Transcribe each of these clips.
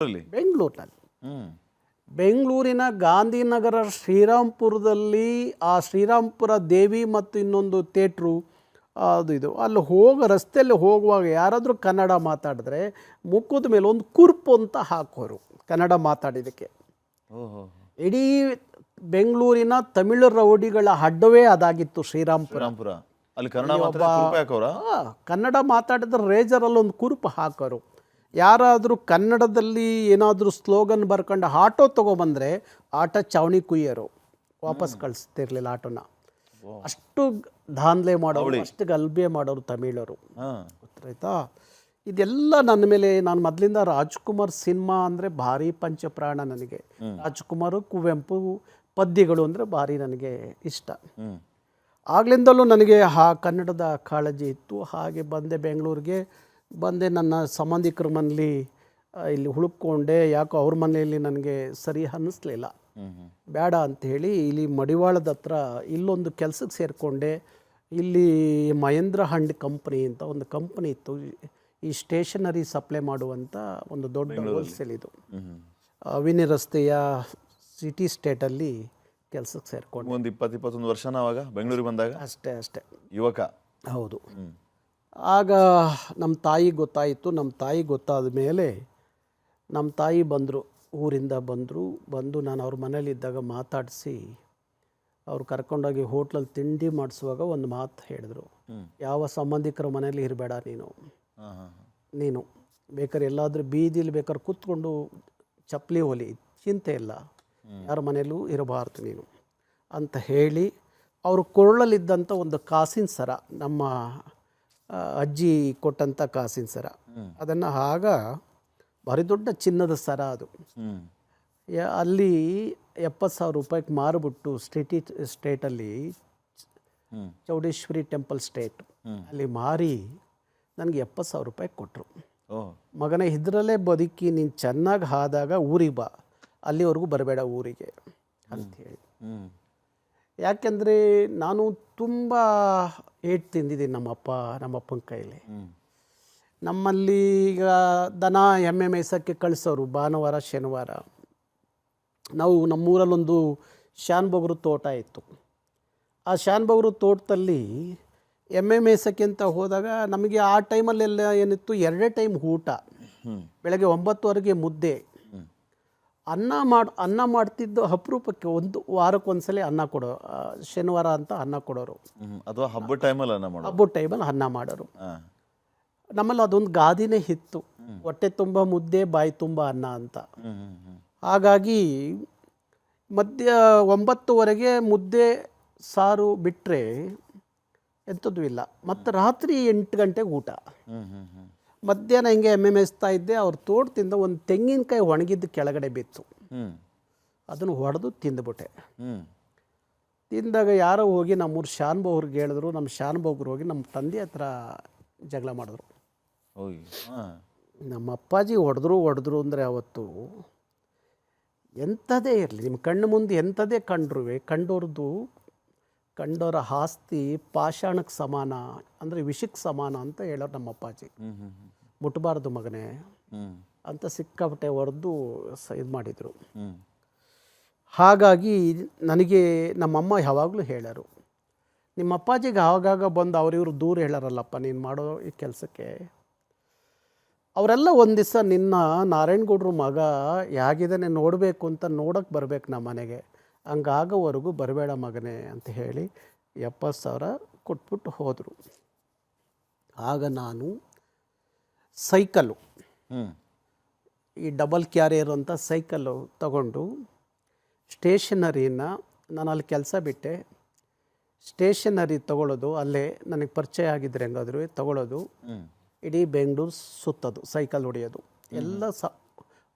ಬೆಂಗಳೂರಿನಲ್ಲಿ. ಬೆಂಗಳೂರಿನ ಗಾಂಧಿನಗರ ಶ್ರೀರಾಮ್ಪುರದಲ್ಲಿ ಆ ಶ್ರೀರಾಮ್ಪುರ ದೇವಿ ಮತ್ತು ಇನ್ನೊಂದು ಥಿಯೇಟ್ರು ಅದು ಇದು. ಅಲ್ಲಿ ಹೋಗೋ ರಸ್ತೆಯಲ್ಲಿ ಹೋಗುವಾಗ ಯಾರಾದರೂ ಕನ್ನಡ ಮಾತಾಡಿದ್ರೆ ಮುಖದ ಮೇಲೆ ಒಂದು ಕುರ್ಪು ಅಂತ ಹಾಕೋರು ಕನ್ನಡ ಮಾತಾಡಿದಕ್ಕೆ ಇಡೀ ಬೆಂಗಳೂರಿನ ತಮಿಳು ರೌಡಿಗಳ ಅಡ್ಡವೇ ಅದಾಗಿತ್ತು ಶ್ರೀರಾಮ್ಪುರ ಅಲ್ಲಿ ಕನ್ನಡ ಮಾತಾಡಿದ್ರೆ ರೇಜರಲ್ಲಿ ಒಂದು ಕುರುಪು ಹಾಕೋರು. ಯಾರಾದರೂ ಕನ್ನಡದಲ್ಲಿ ಏನಾದರೂ ಸ್ಲೋಗನ್ ಬರ್ಕೊಂಡು ಆಟೋ ತೊಗೊಬಂದರೆ ಆಟ ಚಾವಣಿ ಕುಯ್ಯರು. ವಾಪಸ್ ಕಳಿಸ್ತಿರ್ಲಿಲ್ಲ ಆಟೋನ. ಅಷ್ಟು ದಾನ್ಲೆ ಮಾಡೋರು ಅಷ್ಟು ಗಲ್ಬೆ ಮಾಡೋರು ತಮಿಳರು. ಗೊತ್ತಾಯ್ತಾ? ಇದೆಲ್ಲ ನನ್ನ ಮೇಲೆ ನಾನು ಮೊದಲಿಂದ ರಾಜ್ಕುಮಾರ್ ಸಿನಿಮಾ ಅಂದರೆ ಭಾರಿ ಪಂಚಪ್ರಾಣ ನನಗೆ. ರಾಜ್ಕುಮಾರ್ ಕುವೆಂಪು ಪದ್ಯಗಳು ಅಂದರೆ ಭಾರಿ ನನಗೆ ಇಷ್ಟ. ಆಗ್ಲಿಂದಲೂ ನನಗೆ ಆ ಕನ್ನಡದ ಕಾಳಜಿ ಇತ್ತು. ಹಾಗೆ ಬಂದೆ ಬೆಂಗಳೂರಿಗೆ. ಬಂದೆ ನನ್ನ ಸಂಬಂಧಿಕರ ಮನೇಲಿ ಇಲ್ಲಿ ಹುಡುಕೊಂಡೆ ಯಾಕೋ ಅವ್ರ ಮನೆಯಲ್ಲಿ ನನಗೆ ಸರಿ ಅನ್ನಿಸ್ಲಿಲ್ಲ. ಬೇಡ ಅಂತ ಅಂಥೇಳಿ ಇಲ್ಲಿ ಮಡಿವಾಳದ ಹತ್ರ ಇಲ್ಲೊಂದು ಕೆಲಸಕ್ಕೆ ಸೇರಿಕೊಂಡೆ. ಇಲ್ಲಿ ಮಹೇಂದ್ರ ಹಂಡ್ ಕಂಪ್ನಿ ಅಂತ ಒಂದು ಕಂಪ್ನಿ ಇತ್ತು. ಈ ಸ್ಟೇಷನರಿ ಸಪ್ಲೈ ಮಾಡುವಂಥ ಒಂದು ದೊಡ್ಡ ಹೋಲ್ಸೇಲ್ ಇದು. ಅವಿನಿ ರಸ್ತೆಯ ಸಿಟಿ ಸ್ಟೇಟಲ್ಲಿ ಕೆಲಸಕ್ಕೆ ಸೇರಿಕೊಂಡು. ಒಂದು ಇಪ್ಪತ್ತು ಇಪ್ಪತ್ತೊಂದು ವರ್ಷನ ಅವಾಗ? ಬೆಂಗಳೂರಿಗೆ ಬಂದಾಗ? ಅಷ್ಟೇ ಅಷ್ಟೇ. ಯುವಕ? ಹೌದು. ಆಗ ನಮ್ಮ ತಾಯಿ ಗೊತ್ತಾಯಿತು. ನಮ್ಮ ತಾಯಿ ಗೊತ್ತಾದ ಮೇಲೆ ನಮ್ಮ ತಾಯಿ ಬಂದರು ಊರಿಂದ ಬಂದರು. ಬಂದು ನಾನು ಅವ್ರ ಮನೇಲಿದ್ದಾಗ ಮಾತಾಡಿಸಿ ಅವ್ರು ಕರ್ಕೊಂಡೋಗಿ ಹೋಟ್ಲಲ್ಲಿ ತಿಂಡಿ ಮಾಡಿಸುವಾಗ ಒಂದು ಮಾತು ಹೇಳಿದ್ರು. ಯಾವ ಸಂಬಂಧಿಕರ ಮನೇಲಿ ಇರಬೇಡ ನೀನು. ನೀನು ಬೇಕಾದ್ರೆ ಎಲ್ಲಾದರೂ ಬೀದಿಲಿ ಬೇಕಾದ್ರೆ ಕೂತ್ಕೊಂಡು ಚಪ್ಪಲಿ ಹೊಲಿ ಚಿಂತೆ ಇಲ್ಲ. ಯಾರ ಮನೇಲೂ ಇರಬಾರ್ದು ನೀನು ಅಂತ ಹೇಳಿ ಅವರು ಕೊರಳಲ್ಲಿದ್ದಂಥ ಒಂದು ಕಾಸಿನ ಸರ ನಮ್ಮ ಅಜ್ಜಿ ಕೊಟ್ಟಂಥ ಕಾಸಿನ ಸರ. ಅದನ್ನು ಆಗ ಭಾರಿ ದೊಡ್ಡ ಚಿನ್ನದ ಸರ ಅದು. ಅಲ್ಲಿ ಎಪ್ಪತ್ತು ಸಾವಿರ ರೂಪಾಯಿಗೆ ಮಾರಿಬಿಟ್ಟು ಸ್ಟೇಟಿ ಸ್ಟೇಟಲ್ಲಿ ಚೌಡೇಶ್ವರಿ ಟೆಂಪಲ್ ಸ್ಟೇಟ್ ಅಲ್ಲಿ ಮಾರಿ ನನಗೆ ಎಪ್ಪತ್ತು ಸಾವಿರ ರೂಪಾಯಿ ಕೊಟ್ಟರು ಮಗನ ಮಗನೇ ಇದರಲ್ಲೇ ಬದುಕಿ ನೀನು ಚೆನ್ನಾಗಿ ಆದಾಗ ಊರಿಗೆ ಬಾ. ಅಲ್ಲಿವರೆಗೂ ಬರಬೇಡ ಊರಿಗೆ ಅಂತ ಹೇಳಿ ಯಾಕೆಂದರೆ ನಾನು ತುಂಬ ಏಟ್ ತಿಂದಿದ್ದೀನಿ ನಮ್ಮಪ್ಪ ನಮ್ಮಪ್ಪನ ಕೈಲಿ. ನಮ್ಮಲ್ಲಿ ಈಗ ದನ ಎಮ್ಮೆ ಮೇಯ್ಸೋಕ್ಕೆ ಕಳಿಸೋರು ಭಾನುವಾರ ಶನಿವಾರ. ನಾವು ನಮ್ಮೂರಲ್ಲೊಂದು ಶಾನ್ಬೊಗರು ತೋಟ ಇತ್ತು. ಆ ಶಾನ್ಬೊಗರು ತೋಟದಲ್ಲಿ ಎಮ್ಮೆ ಮೇಯ್ಸೋಕ್ಕೆ ಅಂತ ಹೋದಾಗ ನಮಗೆ ಆ ಟೈಮಲ್ಲೆಲ್ಲ ಏನಿತ್ತು ಎರಡೇ ಟೈಮ್ ಊಟ. ಬೆಳಗ್ಗೆ ಒಂಬತ್ತುವರೆಗೆ ಮುದ್ದೆ. ಅನ್ನ ಮಾಡಿ ಅನ್ನ ಮಾಡ್ತಿದ್ದು ಅಪರೂಪಕ್ಕೆ ಒಂದು ವಾರಕ್ಕೆ ಒಂದ್ಸಲ ಅನ್ನ ಕೊಡೋ ಶನಿವಾರ ಅಂತ ಅನ್ನ ಕೊಡೋರು. ಅಥವಾ ಹಬ್ಬದ ಟೈಮಲ್ಲಿ ಅನ್ನ ಮಾಡೋದು ಹಬ್ಬದ ಟೈಮಲ್ಲಿ ಅನ್ನ ಮಾಡೋರು. ನಮ್ಮಲ್ಲಿ ಅದೊಂದು ಗಾದಿನೇ ಇತ್ತು. ಹೊಟ್ಟೆ ತುಂಬ ಮುದ್ದೆ ಬಾಯಿ ತುಂಬ ಅನ್ನ ಅಂತ. ಹಾಗಾಗಿ ಮಧ್ಯ ಒಂಬತ್ತುವರೆಗೆ ಮುದ್ದೆ ಸಾರು ಬಿಟ್ಟರೆ ಎಂಥದ್ದು ಇಲ್ಲ. ಮತ್ತು ರಾತ್ರಿ ಎಂಟು ಗಂಟೆಗೆ ಊಟ. ಮಧ್ಯಾಹ್ನ ಹಿಂಗೆ ಎಮ್ಮೆ ಮೇಯಿಸ್ತಾ ಇದ್ದೆ ಅವ್ರ ತೋಟದಿಂದ ಒಂದು ತೆಂಗಿನಕಾಯಿ ಒಣಗಿದ್ದ ಕೆಳಗಡೆ ಬಿತ್ತು. ಅದನ್ನು ಹೊಡೆದು ತಿಂದುಬಿಟ್ಟೆ. ತಿಂದಾಗ ಯಾರೋ ಹೋಗಿ ನಮ್ಮೂರು ಶಾನ್ಬೋಗ್ರಿಗೆ ಹೇಳಿದ್ರು ನಮ್ಮ ಶಾನ್ಭೋಗ್ರು ಹೋಗಿ ನಮ್ಮ ತಂದೆ ಹತ್ರ ಜಗಳ ಮಾಡಿದ್ರು. ನಮ್ಮ ಅಪ್ಪಾಜಿ ಹೊಡೆದ್ರು ಹೊಡೆದ್ರು ಅಂದರೆ ಅವತ್ತು ಎಂಥದೇ ಇರಲಿ ನಿಮ್ಮ ಕಣ್ಣು ಮುಂದೆ ಎಂಥದೇ ಕಂಡ್ರು ಕಂಡೋರ್ದು ಕಂಡೋರ ಆಸ್ತಿ ಪಾಷಾಣಕ್ಕೆ ಸಮಾನ ಅಂದರೆ ವಿಷಕ್ಕೆ ಸಮಾನ ಅಂತ ಹೇಳೋರು ನಮ್ಮ ಅಪ್ಪಾಜಿ. ಮುಟ್ಬಾರ್ದು ಮಗನೇ ಅಂತ ಸಿಕ್ಕಾಪಟ್ಟೆ ಹೊಡೆದು ಸ ಇದು ಮಾಡಿದರು. ಹಾಗಾಗಿ ನನಗೆ ನಮ್ಮಮ್ಮ ಯಾವಾಗಲೂ ಹೇಳರು ನಿಮ್ಮ ಅಪ್ಪಾಜಿಗೆ ಆಗಾಗ ಬಂದು ಅವ್ರಿವ್ರು ದೂರ ಹೇಳಾರಲ್ಲಪ್ಪ ನೀನು ಮಾಡೋ ಈ ಕೆಲಸಕ್ಕೆ. ಅವರೆಲ್ಲ ಒಂದು ದಿವಸ ನಿನ್ನ ನಾರಾಯಣಗೌಡ್ರ ಮಗ ಹೇಗಿದ್ದಾನೆ ನೋಡಬೇಕು ಅಂತ ನೋಡೋಕ್ಕೆ ಬರಬೇಕು ನಮ್ಮ ಮನೆಗೆ. ಹಂಗಾಗೋವರೆಗೂ ಬರಬೇಡ ಮಗನೇ ಅಂತ ಹೇಳಿ ಎಪ್ಪತ್ತು ಸಾವಿರ ಕೊಟ್ಬಿಟ್ಟು ಹೋದರು. ಆಗ ನಾನು ಸೈಕಲ್ಲು ಈ ಡಬಲ್ ಕ್ಯಾರಿಯರ್ ಅಂತ ಸೈಕಲ್ಲು ತಗೊಂಡು ಸ್ಟೇಷನರಿನ ನಾನು ಅಲ್ಲಿ ಕೆಲಸ ಬಿಟ್ಟೆ. ಸ್ಟೇಷನರಿ ತಗೊಳ್ಳೋದು ಅಲ್ಲೇ ನನಗೆ ಪರಿಚಯ ಆಗಿದ್ರೆ ಹೆಂಗಾದ್ರು ತಗೊಳ್ಳೋದು. ಇಡೀ ಬೆಂಗಳೂರು ಸುತ್ತೋದು ಸೈಕಲ್ ಹೊಡೆಯೋದು. ಎಲ್ಲ ಸ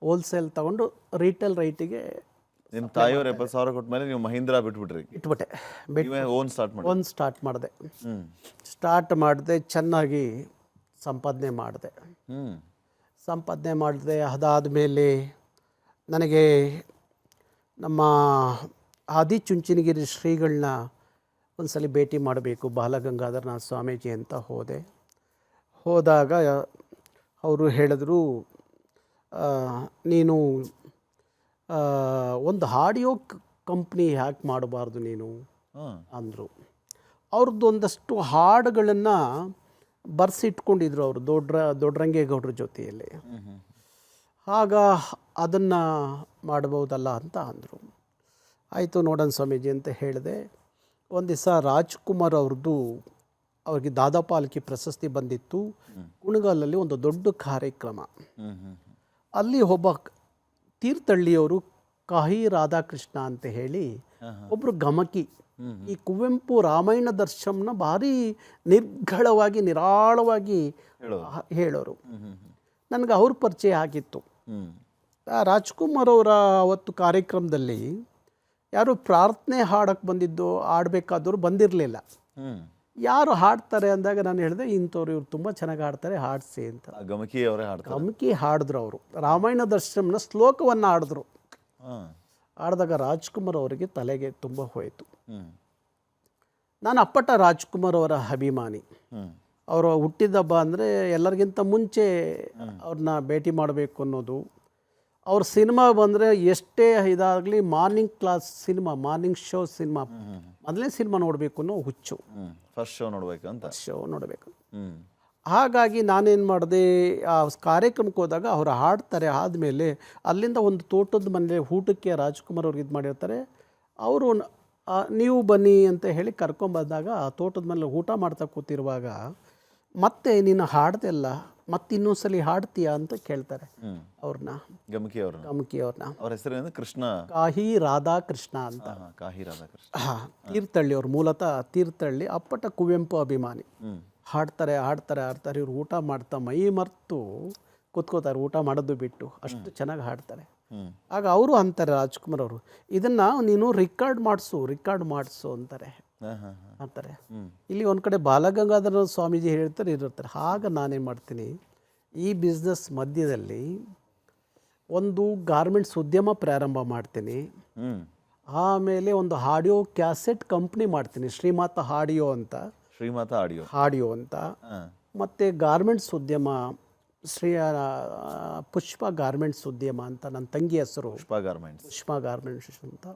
ಹೋಲ್ಸೇಲ್ ತಗೊಂಡು ರೀಟೇಲ್ ರೈಟಿಗೆ ನಿಮ್ಮ ತಾಯಿಯವ್ರು ಎಪ್ಪತ್ತು ಸಾವಿರ ಕೊಟ್ಟ ಮೇಲೆ ನೀವು ಮಹೀಂದ್ರ ಬಿಟ್ಬಿಟ್ರಿ. ಇಟ್ಬಿಟ್ಟೆ ಬಿಟ್ಟು ಓನ್ ಸ್ಟಾರ್ಟ್ ಮಾಡಿ ಓನ್ ಸ್ಟಾರ್ಟ್ ಮಾಡಿದೆ. ಸ್ಟಾರ್ಟ್ ಮಾಡಿದೆ ಚೆನ್ನಾಗಿ ಸಂಪಾದನೆ ಮಾಡಿದೆ. ಸಂಪಾದನೆ ಮಾಡಿದೆ ಅದಾದ ಮೇಲೆ ನನಗೆ ನಮ್ಮ ಆದಿಚುಂಚನಗಿರಿ ಶ್ರೀಗಳನ್ನ ಒಂದ್ಸಲಿ ಭೇಟಿ ಮಾಡಬೇಕು. ಬಾಲಗಂಗಾಧರನಾಥ ಸ್ವಾಮೀಜಿ ಅಂತ ಹೋದೆ. ಹೋದಾಗ ಅವರು ಹೇಳಿದ್ರು ನೀನು ಒಂದು ಆಡಿಯೋ ಕಂಪ್ನಿ ಹ್ಯಾಕ್ ಮಾಡಬಾರ್ದು ನೀನು ಅಂದರು. ಅವ್ರದ್ದು ಒಂದಷ್ಟು ಹಾಡುಗಳನ್ನು ಬರೆಸಿಟ್ಕೊಂಡಿದ್ರು ಅವರು ದೊಡ್ಡ ದೊಡ್ಡರಂಗೇಗೌಡ್ರ ಜೊತೆಯಲ್ಲಿ. ಆಗ ಅದನ್ನು ಮಾಡ್ಬೋದಲ್ಲ ಅಂತ ಅಂದರು. ಆಯಿತು ನೋಡೋಣ ಸ್ವಾಮೀಜಿ ಅಂತ ಹೇಳಿದೆ. ಒಂದು ದಿವಸ ರಾಜ್ಕುಮಾರ್ ಅವ್ರದ್ದು ಅವ್ರಿಗೆ ದಾದಾಪಾಲ್ಕಿ ಪ್ರಶಸ್ತಿ ಬಂದಿತ್ತು. ಕುಣಗಾಲಲ್ಲಿ ಒಂದು ದೊಡ್ಡ ಕಾರ್ಯಕ್ರಮ. ಅಲ್ಲಿ ಒಬ್ಬ ತೀರ್ಥಹಳ್ಳಿಯವರು ಕಾಹಿ ರಾಧಾಕೃಷ್ಣ ಅಂತ ಹೇಳಿ ಒಬ್ಬರು ಗಮಕಿ ಈ ಕುವೆಂಪು ರಾಮಾಯಣ ದರ್ಶನನ ಭಾರಿ ನಿರ್ಘಳವಾಗಿ ನಿರಾಳವಾಗಿ ಹೇಳೋರು. ನನಗೆ ಅವ್ರ ಪರಿಚಯ ಆಗಿತ್ತು. ರಾಜ್ಕುಮಾರ್ ಅವರ ಅವತ್ತು ಕಾರ್ಯಕ್ರಮದಲ್ಲಿ ಯಾರು ಪ್ರಾರ್ಥನೆ ಹಾಡಕ್ಕೆ ಬಂದಿದ್ದು ಆಡಬೇಕಾದವರು ಬಂದಿರಲಿಲ್ಲ. ಯಾರು ಹಾಡ್ತಾರೆ ಅಂದಾಗ ನಾನು ಹೇಳಿದೆ ಇಂಥವ್ರು ಇವ್ರು ತುಂಬ ಚೆನ್ನಾಗಿ ಹಾಡ್ತಾರೆ ಹಾಡಿಸಿ ಅಂತ. ಗಮಕಿ ಅವರೇ ಹಾಡ್ತಾರೆ. ಗಮಕಿ ಹಾಡಿದ್ರು ಅವರು. ರಾಮಾಯಣ ದರ್ಶನಂನ ಶ್ಲೋಕವನ್ನು ಹಾಡಿದ್ರು. ಹಾಡಿದಾಗ ಆಡಿದಾಗ ರಾಜ್ಕುಮಾರ್ ಅವರಿಗೆ ತಲೆಗೆ ತುಂಬ ಹೋಯಿತು. ನಾನು ಅಪ್ಪಟ ರಾಜ್ಕುಮಾರ್ ಅವರ ಅಭಿಮಾನಿ. ಅವರು ಹುಟ್ಟಿದ ಹಬ್ಬ ಅಂದರೆ ಎಲ್ಲರಿಗಿಂತ ಮುಂಚೆ ಅವ್ರನ್ನ ಭೇಟಿ ಮಾಡಬೇಕು ಅನ್ನೋದು. ಅವ್ರ ಸಿನಿಮಾ ಬಂದರೆ ಎಷ್ಟೇ ಇದಾಗಲಿ morning class cinema morning show cinema ಮೊದಲೇ ಸಿನಿಮಾ ನೋಡಬೇಕು ಅನ್ನೋ ಹುಚ್ಚು. ಫಸ್ಟ್ ಶೋ ನೋಡಬೇಕು ಅಂತ. ಶೋ ನೋಡಬೇಕು. ಹಾಗಾಗಿ ನಾನೇನು ಮಾಡಿದೆ ಆ ಕಾರ್ಯಕ್ರಮಕ್ಕೆ ಹೋದಾಗ ಅವ್ರು ಹಾಡ್ತಾರೆ ಆದಮೇಲೆ ಅಲ್ಲಿಂದ ಒಂದು ತೋಟದ ಮನೆ ಊಟಕ್ಕೆ ರಾಜ್ಕುಮಾರ್ ಅವ್ರಿಗೆ ಇದು ಮಾಡಿರ್ತಾರೆ. ಅವರು ನೀವು ಬನ್ನಿ ಅಂತ ಹೇಳಿ ಕರ್ಕೊಂಬಂದಾಗ ಆ ತೋಟದ ಮೇಲೆ ಊಟ ಮಾಡ್ತಾ ಕೂತಿರುವಾಗ ಮತ್ತೆ ನೀನು ಹಾಡ್ದೆಲ್ಲ ಮತ್ತೆ ಸಲ ಹಾಡ್ತೀಯಾ ಅಂತ ಕೇಳ್ತಾರೆ ಅವ್ರನ್ನ. ಗಮಕಿ ಅವರು ಗಮಕಿ ಅವ್ರನ್ನ ಅವ್ರ ಹೆಸರೇನು ಕೃಷ್ಣ. ಕಾಹಿ ರಾಧಾ ಕೃಷ್ಣ ಅಂತ. ಕಾಹಿ ರಾಧಾ ಕಾಹಿ ಹಾ ತೀರ್ಥಳ್ಳಿ ತೀರ್ಥಹಳ್ಳಿ ಅವ್ರು ಮೂಲತಃ ತೀರ್ಥಳ್ಳಿ ಅಪ್ಪಟ ಕುವೆಂಪು ಅಭಿಮಾನಿ. ಹಾಡ್ತಾರೆ ಹಾಡ್ತಾರೆ ಹಾಡ್ತಾರೆ ಇವ್ರು ಊಟ ಮಾಡ್ತಾ ಮೈ ಮರ್ತು ಕೂತ್ಕೋತಾರೆ ಊಟ ಮಾಡೋದು ಬಿಟ್ಟು ಅಷ್ಟು ಚೆನ್ನಾಗಿ ಹಾಡ್ತಾರೆ. ಆಗ ಅವರು ಅಂತಾರೆ ರಾಜ್ಕುಮಾರ್ ಅವರು ಇದನ್ನು ನೀನು ರಿಕಾರ್ಡ್ ಮಾಡಿಸು ರಿಕಾರ್ಡ್ ಮಾಡಿಸು ಅಂತಾರೆ. ಅಂತಾರೆ. ಇಲ್ಲಿ ಒಂದು ಕಡೆ ಬಾಲಗಂಗಾಧರ ಸ್ವಾಮೀಜಿ ಹೇಳ್ತಾರೆ ಇರ್ತಾರೆ ಆಗ ನಾನೇನು ಮಾಡ್ತೀನಿ? ಈ ಬಿಸ್ನೆಸ್ ಮಧ್ಯದಲ್ಲಿ ಒಂದು ಗಾರ್ಮೆಂಟ್ಸ್ ಉದ್ಯಮ ಪ್ರಾರಂಭ ಮಾಡ್ತೀನಿ. ಆಮೇಲೆ ಒಂದು ಆಡಿಯೋ ಕ್ಯಾಸೆಟ್ ಕಂಪ್ನಿ ಮಾಡ್ತೀನಿ ಶ್ರೀಮಾತ ಆಡಿಯೋ ಅಂತ. ಶ್ರೀಮಾತ ಆಡಿಯೋ ಆಡಿಯೋ ಅಂತ. ಮತ್ತು ಗಾರ್ಮೆಂಟ್ಸ್ ಉದ್ಯಮ ಶ್ರೀ ಪುಷ್ಪ ಗಾರ್ಮೆಂಟ್ಸ್ ಉದ್ಯಮ ಅಂತ ನನ್ನ ತಂಗಿ ಹೆಸರು. ಪುಷ್ಪ ಗಾರ್ಮೆಂಟ್ಸ್ ಪುಷ್ಪ ಗಾರ್ಮೆಂಟ್ಸ್ ಅಂತ.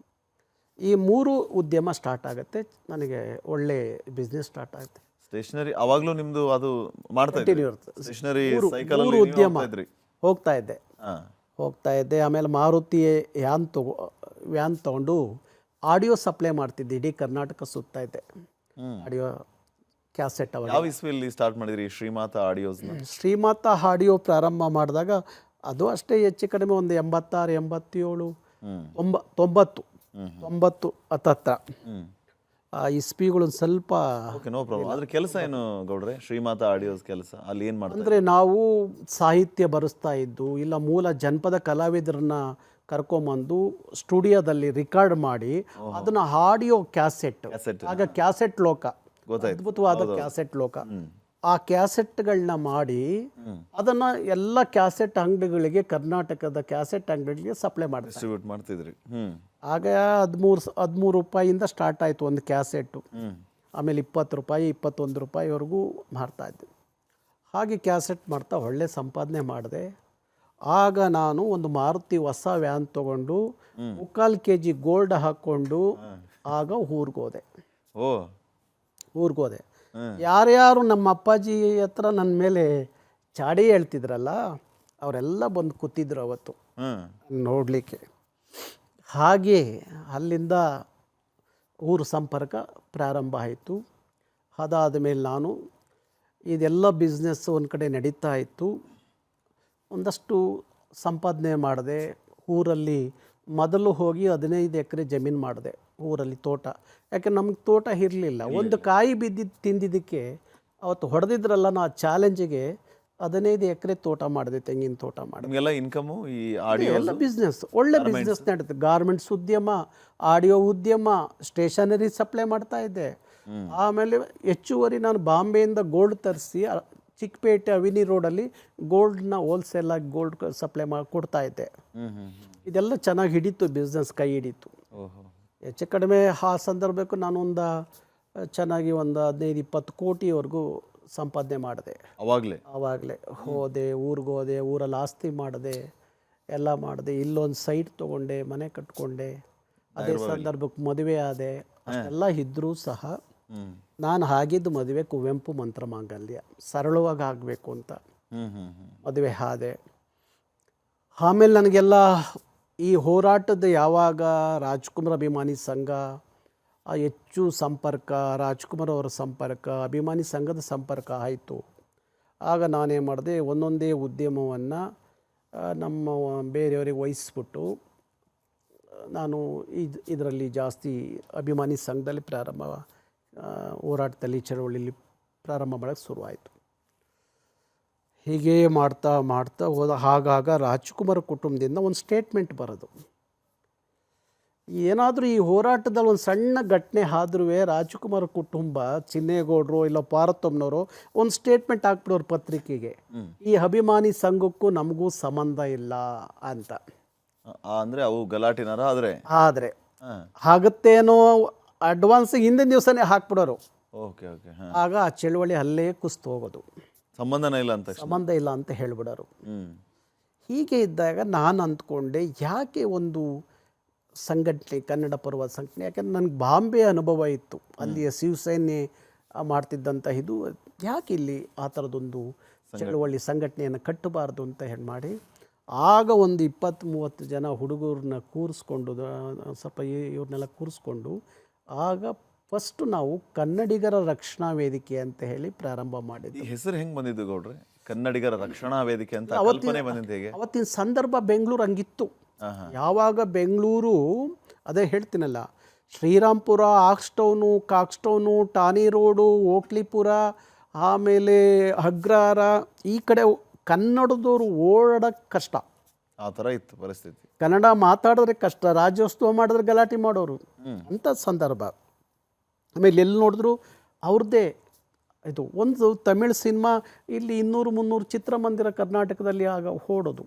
ಈ ಮೂರು ಉದ್ಯಮ ಸ್ಟಾರ್ಟ್ ಆಗುತ್ತೆ. ನನಗೆ ಒಳ್ಳೆ ಬಿಸ್ನೆಸ್ ಸ್ಟಾರ್ಟ್ ಆಗುತ್ತೆ. ಸ್ಟೇಷನರಿ ಅವಾಗಲೂ ನಿಮ್ದು ಅದು ಮಾಡ್ತಾ ಇರುತ್ತೆ. ಸ್ಟೇಷನರಿ ಮೂರು- ಉದ್ಯಮ ಇದ್ರಿ? ಹೋಗ್ತಾ ಇದ್ದೆ ಹೋಗ್ತಾ ಇದ್ದೆ ಆಮೇಲೆ ಮಾರುತಿ ಯಾನ್ ತಗೋ ವ್ಯಾನ್ ತಗೊಂಡು ಆಡಿಯೋ ಸಪ್ಲೈ ಮಾಡ್ತಿದ್ದೆ. ಇಡೀ ಕರ್ನಾಟಕ ಸುತ್ತಾ ಇದ್ದೆ ಹ್ಮ್. ಆಡಿಯೋ ಕ್ಯಾಸೆಟ್ ಅವಾಗ ಯಾವ ಇಸ್ವಿಯಲ್ಲಿ ಸ್ಟಾರ್ಟ್ ಮಾಡಿದ್ರಿ ಶ್ರೀಮಾತ ಆಡಿಯೋಸ್ನ ಶ್ರೀಮಾತ ಆಡಿಯೋ ಪ್ರಾರಂಭ ಮಾಡಿದಾಗ ಅದು ಅಷ್ಟೇ ಹೆಚ್ಚು ಕಡಿಮೆ ಒಂದು ಎಂಬತ್ತಾರು ಎಂಬತ್ತೇಳು ಹ್ಮ್. ತೊಂಬ ತೊಂಬತ್ತು. ತೊಂಬತ್ತು ಹತ್ತತ್ರ ಆ ಆ ಇಸ್ಪಿಗಳು ಸ್ವಲ್ಪ ಓಕೆ ನೋ ಪ್ರಾಬ್ಲಮ್ ಅದ್ರ ಕೆಲಸ ಏನು ಗೌಡ್ರೆ? ಶ್ರೀಮಾತ ಆಡಿಯೋಸ್ ಕೆಲಸ. ಅಲ್ಲಿ ಏನು ಮಾಡ್ತಾರೆ? ಅಂದರೆ ನಾವು ಸಾಹಿತ್ಯ ಬರೆಸ್ತಾ ಇದ್ದು ಇಲ್ಲ ಮೂಲ ಜನಪದ ಕಲಾವಿದರನ್ನ ಕರ್ಕೊಂಬಂದು ಸ್ಟುಡಿಯೋದಲ್ಲಿ ರೆಕಾರ್ಡ್ ಮಾಡಿ ಅದನ್ನ ಆಡಿಯೋ ಕ್ಯಾಸೆಟ್. ಕ್ಯಾಸೆಟ್. ಆಗ ಕ್ಯಾಸೆಟ್ ಲೋಕ. ಅದ್ಭುತವಾದ ಕ್ಯಾಸೆಟ್ ಲೋಕ. ಆ ಕ್ಯಾಸೆಟ್ಗಳನ್ನ ಮಾಡಿ ಅದನ್ನ ಎಲ್ಲ ಕ್ಯಾಸೆಟ್ ಅಂಗಡಿಗಳಿಗೆ ಕರ್ನಾಟಕದ ಕ್ಯಾಸೆಟ್ ಅಂಗಡಿಗಳಿಗೆ ಸಪ್ಲೈ ಮಾಡ್ತಾರೆ. ಡಿಸ್ಟ್ರಿಬ್ಯೂಟ್ ಮಾಡ್ತಿದ್ರಿ. ಆಗ ಹದಿಮೂರು ಹದಿಮೂರು ರೂಪಾಯಿಯಿಂದ ಸ್ಟಾರ್ಟ್ ಆಯಿತು ಒಂದು ಕ್ಯಾಸೆಟ್ಟು. ಆಮೇಲೆ ಇಪ್ಪತ್ತು ರೂಪಾಯಿ ಇಪ್ಪತ್ತೊಂದು ರೂಪಾಯಿವರೆಗೂ ಮಾರ್ತಾ ಇದ್ದೆ. ಹಾಗೆ ಕ್ಯಾಸೆಟ್ ಮಾಡ್ತಾ ಒಳ್ಳೆ ಸಂಪಾದನೆ ಮಾಡಿದೆ. ಆಗ ನಾನು ಒಂದು ಮಾರುತಿ ಹೊಸ ವ್ಯಾನ್ ತಗೊಂಡು ಮುಕ್ಕಾಲು ಕೆ ಜಿ ಗೋಲ್ಡ್ ಹಾಕ್ಕೊಂಡು ಆಗ ಊರಿಗೋದೆ ಓ. ಊರಿಗೋದೆ. ಯಾರ್ಯಾರು ನಮ್ಮ ಅಪ್ಪಾಜಿ ಹತ್ರ ನನ್ನ ಮೇಲೆ ಚಾಡಿ ಹೇಳ್ತಿದ್ರಲ್ಲ ಅವರೆಲ್ಲ ಬಂದು ಕೂತಿದ್ರು ಅವತ್ತು ನೋಡಲಿಕ್ಕೆ. ಹಾಗೆ ಅಲ್ಲಿಂದ ಊರು ಸಂಪರ್ಕ ಪ್ರಾರಂಭ ಆಯಿತು. ಅದಾದ ಮೇಲೆ ನಾನು ಇದೆಲ್ಲ ಬಿಸ್ನೆಸ್ ಒಂದು ಕಡೆ ನಡೀತಾ ಇತ್ತು. ಒಂದಷ್ಟು ಸಂಪಾದನೆ ಮಾಡಿದೆ. ಊರಲ್ಲಿ ಮೊದಲು ಹೋಗಿ ಹದಿನೈದು ಎಕರೆ ಜಮೀನು ಮಾಡಿದೆ. ಊರಲ್ಲಿ ತೋಟ. ಯಾಕೆ ನಮ್ಗೆ ತೋಟ ಇರಲಿಲ್ಲ. ಒಂದು ಕಾಯಿ ಬಿದ್ದಿದ್ದು ತಿಂದಿದ್ದಕ್ಕೆ ಅವತ್ತು ಹೊಡೆದಿದ್ರಲ್ಲ ನಾ ಚಾಲೆಂಜಿಗೆ ಹದಿನೈದು ಎಕರೆ ತೋಟ ಮಾಡಿದೆ ತೆಂಗಿನ ತೋಟ ಮಾಡಿದೆ. ಎಲ್ಲ ಇನ್ಕಮು ಈ ಆಡಿಯೋ ಎಲ್ಲ ಬಿಸ್ನೆಸ್ ಒಳ್ಳೆ ಬಿಸ್ನೆಸ್ ನಡೀತದೆ. ಗಾರ್ಮೆಂಟ್ಸ್ ಉದ್ಯಮ ಆಡಿಯೋ ಉದ್ಯಮ ಸ್ಟೇಷನರಿ ಸಪ್ಲೈ ಮಾಡ್ತಾ ಇದ್ದೆ. ಆಮೇಲೆ ಹೆಚ್ಚುವರಿ ನಾನು ಬಾಂಬೆಯಿಂದ ಗೋಲ್ಡ್ ತರಿಸಿ ಚಿಕ್ಕಪೇಟೆ ಅವಿನಿ ರೋಡಲ್ಲಿ ಗೋಲ್ಡ್ನ ಹೋಲ್ಸೇಲಾಗಿ ಗೋಲ್ಡ್ ಸಪ್ಲೈ ಮಾಡಿ ಕೊಡ್ತಾ ಇದ್ದೆ. ಇದೆಲ್ಲ ಚೆನ್ನಾಗಿ ಹಿಡಿತು ಬಿಸ್ನೆಸ್ ಕೈ ಹಿಡಿತು. ಹೆಚ್ಚು ಕಡಿಮೆ ಆ ಸಂದರ್ಭಕ್ಕೂ ನಾನು ಒಂದು ಚೆನ್ನಾಗಿ ಒಂದು ಹದಿನೈದು ಇಪ್ಪತ್ತು ಕೋಟಿವರೆಗೂ ಸಂಪಾದನೆ ಮಾಡಿದೆ. ಅವಾಗಲೇ? ಅವಾಗಲೇ. ಹೋದೆ ಊರಿಗೆ ಹೋದೆ ಊರಲ್ಲಿ ಆಸ್ತಿ ಮಾಡಿದೆ ಎಲ್ಲ ಮಾಡಿದೆ ಇಲ್ಲೊಂದು ಸೈಟ್ ತೊಗೊಂಡೆ ಮನೆ ಕಟ್ಕೊಂಡೆ ಅದೇ ಸಂದರ್ಭಕ್ಕೆ ಮದುವೆ ಆದೆ ಅಷ್ಟೆಲ್ಲ ಇದ್ದರೂ ಸಹ ನಾನು ಆಗಿದ್ದು ಮದುವೆ ಕುವೆಂಪು ಮಂತ್ರ ಮಾಂಗಲ್ಯ ಸರಳವಾಗಿ ಆಗಬೇಕು ಅಂತ ಮದುವೆ ಆದೆ. ಆಮೇಲೆ ನನಗೆಲ್ಲ ಈ ಹೋರಾಟದ ಯಾವಾಗ ರಾಜ್ಕುಮಾರ್ ಅಭಿಮಾನಿ ಸಂಘ ಹೆಚ್ಚು ಸಂಪರ್ಕ, ರಾಜ್ಕುಮಾರ್ ಅವರ ಸಂಪರ್ಕ, ಅಭಿಮಾನಿ ಸಂಘದ ಸಂಪರ್ಕ ಆಯಿತು. ಆಗ ನಾನೇನು ಮಾಡಿದೆ ಒಂದೊಂದೇ ಉದ್ಯಮವನ್ನು ನಮ್ಮ ಬೇರೆಯವರಿಗೆ ವಹಿಸ್ಬಿಟ್ಟು, ನಾನು ಇದು, ಇದರಲ್ಲಿ ಜಾಸ್ತಿ ಅಭಿಮಾನಿ ಸಂಘದಲ್ಲಿ ಪ್ರಾರಂಭ ಹೋರಾಟದಲ್ಲಿ ಚಳವಳಿಯಲ್ಲಿ ಪ್ರಾರಂಭ ಮಾಡೋಕ್ಕೆ ಶುರುವಾಯಿತು. ಹೀಗೆ ಮಾಡ್ತಾ ಮಾಡ್ತಾ ಹೋದ ಹಾಗಾಗ ರಾಜ್ಕುಮಾರ್ ಕುಟುಂಬದಿಂದ ಒಂದು ಸ್ಟೇಟ್ಮೆಂಟ್ ಬರೋದು. ಏನಾದರೂ ಈ ಹೋರಾಟದಲ್ಲಿ ಒಂದು ಸಣ್ಣ ಘಟನೆ ಆದ್ರೂ ರಾಜ್ಕುಮಾರ್ ಕುಟುಂಬ ಚಿನ್ನೇಗೌಡರು ಇಲ್ಲ ಪಾರತಮ್ಮನವರು ಒಂದು ಸ್ಟೇಟ್ಮೆಂಟ್ ಹಾಕ್ಬಿಡೋರು ಪತ್ರಿಕೆಗೆ. ಈ ಅಭಿಮಾನಿ ಸಂಘಕ್ಕೂ ನಮಗೂ ಸಂಬಂಧ ಇಲ್ಲ ಅಂತ. ಅಂದ್ರೆ ಅವು ಗಲಾಟಿನಾರ ಆದರೆ? ಆದರೆ ಆಗತ್ತೇನೋ ಅಡ್ವಾನ್ಸ್ ಹಿಂದಿನ ದಿವಸನೇ ಹಾಕ್ಬಿಡೋರು. ಓಕೆ ಓಕೆ ಆಗ ಆ ಚಳುವಳಿ ಅಲ್ಲೇ ಕುಸ್ತು ಹೋಗೋದು. ಸಂಬಂಧನೇ ಇಲ್ಲ ಅಂತ ಸಂಬಂಧ ಇಲ್ಲ ಅಂತ ಹೇಳಿಬಿಡೋರು. ಹೀಗೆ ಇದ್ದಾಗ ನಾನು ಅಂದ್ಕೊಂಡೆ ಯಾಕೆ ಒಂದು ಸಂಘಟನೆ ಕನ್ನಡ ಪರ್ವ ಸಂಘಟನೆ ಯಾಕೆಂದ್ರೆ ನನಗೆ ಬಾಂಬೆ ಅನುಭವ ಇತ್ತು. ಅಲ್ಲಿಯ ಶಿವಸೇನೆ ಮಾಡ್ತಿದ್ದಂಥ ಇದು ಯಾಕೆ ಇಲ್ಲಿ ಆ ಥರದೊಂದು ಚಳುವಳಿ ಸಂಘಟನೆಯನ್ನು ಕಟ್ಟಬಾರ್ದು ಅಂತ ಹೇಳಿ ಮಾಡಿ ಆಗ ಒಂದು ಇಪ್ಪತ್ತು ಮೂವತ್ತು ಜನ ಹುಡುಗರನ್ನ ಕೂರಿಸ್ಕೊಂಡು ಸ್ವಲ್ಪ ಇವ್ರನ್ನೆಲ್ಲ ಕೂರಿಸ್ಕೊಂಡು ಆಗ ಫಸ್ಟು ನಾವು ಕನ್ನಡಿಗರ ರಕ್ಷಣಾ ವೇದಿಕೆ ಅಂತ ಹೇಳಿ ಪ್ರಾರಂಭ ಮಾಡಿದ್ವಿ ಈ ಹೆಸರು ಹೆಂಗೆ ಬಂದಿದ್ದು ಗೌಡ್ರೆ? ಕನ್ನಡಿಗರ ರಕ್ಷಣಾ ವೇದಿಕೆ ಅಂತ ಕಲ್ಪನೆ ಬಂದಿದ್ದು ಹೇಗೆ? ಅವತ್ತಿನ ಸಂದರ್ಭ ಬೆಂಗಳೂರು ಹಂಗಿತ್ತು. ಯಾವಾಗ ಬೆಂಗಳೂರು ಅದೇ ಹೇಳ್ತೀನಲ್ಲ ಶ್ರೀರಾಮ್ಪುರ ಆಕ್ಸ್ಟೌನು ಕಾಕ್ಸ್ಟೌನು ಟಾನಿ ರೋಡು ಓಕ್ಲಿಪುರ ಆಮೇಲೆ ಹಗ್ರಾರ ಈ ಕಡೆ ಕನ್ನಡದವರು ಓಡಾಡೋಕ್ಕೆ ಕಷ್ಟ. ಆ ಥರ ಇತ್ತು ಪರಿಸ್ಥಿತಿ. ಕನ್ನಡ ಮಾತಾಡಿದ್ರೆ ಕಷ್ಟ ರಾಜ್ಯೋತ್ಸವ ಮಾಡಿದ್ರೆ ಗಲಾಟೆ ಮಾಡೋರು. ಅಂಥ ಸಂದರ್ಭ. ಆಮೇಲೆ ಎಲ್ಲಿ ನೋಡಿದ್ರು ಅವ್ರದ್ದೇ ಇದು ಒಂದು ತಮಿಳು ಸಿನಿಮಾ ಇಲ್ಲಿ ಇನ್ನೂರು ಮುನ್ನೂರು ಚಿತ್ರಮಂದಿರ ಕರ್ನಾಟಕದಲ್ಲಿ ಆಗ ಓಡೋದು.